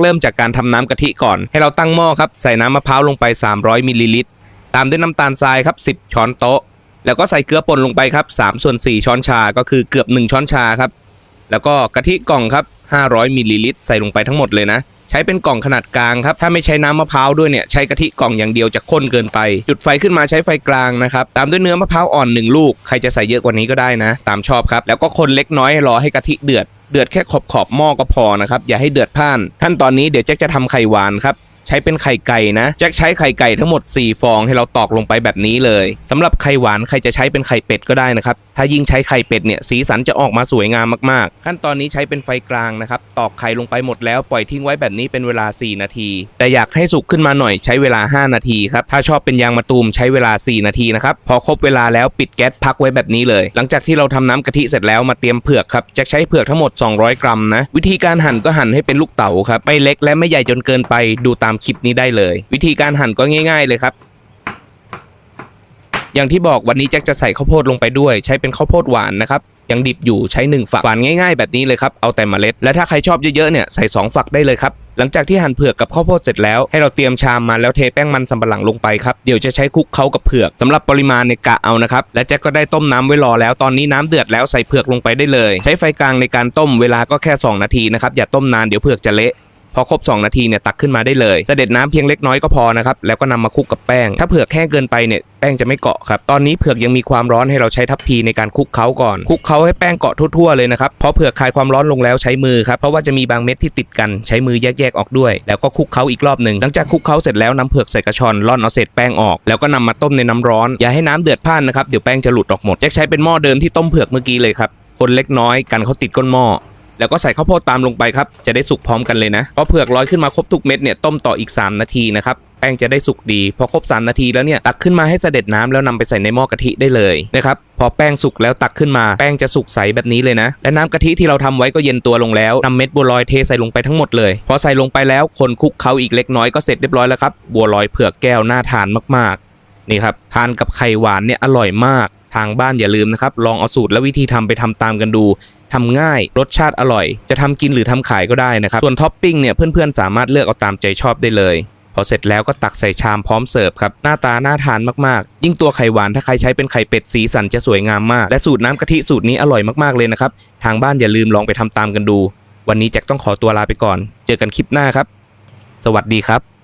เริ่มจากการทำน้ำกะทิก่อน ให้เราตั้งหม้อครับใส่น้ำมะพร้าวลงไป 300มิลลิลิตรตามด้วยน้ำตาลทรายครับ 10 ช้อนโต๊ะ แล้วก็ใส่เกลือป่นลงไปครับ3ส่วน4ช้อนชาก็คือเกือบ 1 ช้อนชาครับ แล้วก็กะทิกล่องครับ 500มิลลิลิตรใส่ลงไปทั้งหมดเลยนะใช้เป็นกล่องขนาดกลางครับ ถ้าไม่ใช้น้ำมะพร้าวด้วยเนี่ย ใช้กะทิกล่องอย่างเดียวจะข้นเกินไป จุดไฟขึ้นมาใช้ไฟกลางนะครับ ตามด้วยเนื้อมะพร้าวอ่อน 1 ลูก ใครจะใส่เยอะกว่านี้ก็ได้นะ ตามชอบครับ แล้วก็คนเล็กน้อยรอให้กะทิเดือด เดือดแค่ขอบขอบหม้อก็พอนะครับ อย่าให้เดือดพ่าน ขั้นตอนนี้เดี๋ยวแจ็คจะทำไข่หวานครับ ใช้เป็นไข่ไก่นะแจ็คใช้ไข่ไก่ทั้งหมด 4 ฟองให้เราตอกลงไปแบบนี้เลยสำหรับไข่หวานใครจะใช้เป็นไข่เป็ดก็ได้นะครับถ้ายิ่งใช้ไข่เป็ดเนี่ยสีสันจะออกมาสวยงามมากๆ ขั้นตอนนี้ใช้เป็นไฟกลางนะครับตอกไข่ลงไปหมดแล้วปล่อยทิ้งไว้แบบนี้เป็นเวลา 4 นาที แต่อยากให้สุกขึ้นมาหน่อยใช้เวลา 5 นาทีครับถ้าชอบเป็นยางมะตูมใช้เวลา 4 นาทีนะครับพอครบเวลาแล้วปิดแก๊สพักไว้แบบนี้เลย หลังจากที่เราทำน้ำกะทิเสร็จแล้วมาเตรียมเผือกครับแจ็คใช้เผือกทั้งหมด 200 กรัมนะวิธีการหั่นก็หั่นให้เป็นลูกเต๋าครับไม่เล็กและไม่ใหญ่จนเกินไปดูตามคลิปนี้ได้เลย วิธีการหั่นก็ง่าย ๆ เลยครับ อย่างที่บอกวันนี้แจ็คจะใส่ข้าวโพดลงไปด้วย ใช้เป็นข้าวโพดหวานนะครับยังดิบอยู่ใช้ 1 ฝักหวานง่ายๆ แบบนี้เลยครับ เอาแต่เมล็ด และถ้าใครชอบเยอะๆเนี่ยใส่ 2 ฝักได้เลยครับ หลังจากที่หั่นเผือกกับข้าวโพดเสร็จแล้ว ให้เราเตรียมชามมาแล้วเทแป้งมันสำปะหลังลงไปครับ เดี๋ยวจะใช้คลุกเค้ากับเผือกสำหรับปริมาณในกะเอานะครับ และแจ็คก็ได้ต้มน้ำไว้รอแล้วตอนนี้น้ำเดือดแล้วใส่เผือกลงไปได้เลย ใช้ไฟกลางในการต้มเวลาก็แค่ 2 นาทีนะครับอย่าต้มนานเดี๋ยวเผือกจะเละ อครบ 2 นาทีเนี่ยตักขึ้นมาได้เลยเสด็จน้ำเพียงเล็กน้อยก็พอนะครับแล้วก็นำมาคลุกกับแป้ง ถ้าเผือกแห้งเกินไปเนี่ยแป้งจะไม่เกาะครับตอนนี้เผือกยังมีความร้อนให้เราใช้ทัพพีในการคลุกเคล้าก่อนคลุกเคล้าให้แป้งเกาะทั่วๆเลยนะครับพอเผือกคลายความร้อนลงแล้วใช้มือครับเพราะว่าจะมีบางเม็ดที่ติดกันใช้มือแยกๆออกด้วย แล้วก็คลุกเคล้าอีกรอบหนึ่งหลังจากคลุกเคล้าเสร็จแล้วนำเผือกใส่กระชอนร่อนเอาเศษแป้งออก แล้วก็นำมาต้มในน้ำร้อนอย่าให้น้ำเดือดพ่านนะครับเดี๋ยวแป้งจะหลุดออกหมดแจ็คใช้เป็นหม้อเดิมที่ต้มเผือกเมื่อกี้เลยครับคนเล็กน้อยกันเขาติดก้นหม้อ แล้วก็ใส่ข้าวโพดตามลงไปครับ จะได้สุกพร้อมกันเลยนะพอเผือกลอยขึ้นมาครบทุกเม็ดเนี่ยต้มต่ออีก 3 นาทีนะครับแป้งจะได้สุกดี พอครบ 3 นาทีแล้วเนี่ยตักขึ้นมาให้เสด็จน้ำแล้วนำไปใส่ในหม้อกะทิได้เลยนะครับพอแป้งสุกแล้วตักขึ้นมาแป้งจะสุกใสแบบนี้เลยนะ และน้ำกะทิที่เราทำไว้ก็เย็นตัวลงแล้วนำเม็ดบัวลอยเทใส่ลงไปทั้งหมดเลยพอใส่ลงไปแล้วคนคลุกเคล้าอีกเล็กน้อยก็เสร็จเรียบร้อยแล้วครับบัวลอยเผือกแก้วน่าทานมากๆนี่ครับทานกับไข่หวานเนี่ยอร่อยมาก ทางบ้านอย่าลืมนะครับ ลองเอาสูตรและวิธีทำไปทำตามกันดูทำง่ายรสชาติอร่อย จะทำกินหรือทำขายก็ได้นะครับ ส่วนท็อปปิ้งเนี่ยเพื่อนๆ สามารถเลือกเอาตามใจชอบได้เลยพอเสร็จแล้วก็ตักใส่ชามพร้อมเสิร์ฟครับ หน้าตาน่าทานมากๆ ยิ่งตัวไข่หวานถ้าใครใช้เป็นไข่เป็ดสีสันจะสวยงามมาก และสูตรน้ำกะทิสูตรนี้อร่อยมากๆเลยนะครับ ทางบ้านอย่าลืมลองไปทำตามกันดู วันนี้แจ็คต้องขอตัวลาไปก่อน เจอกันคลิปหน้าครับ สวัสดีครับ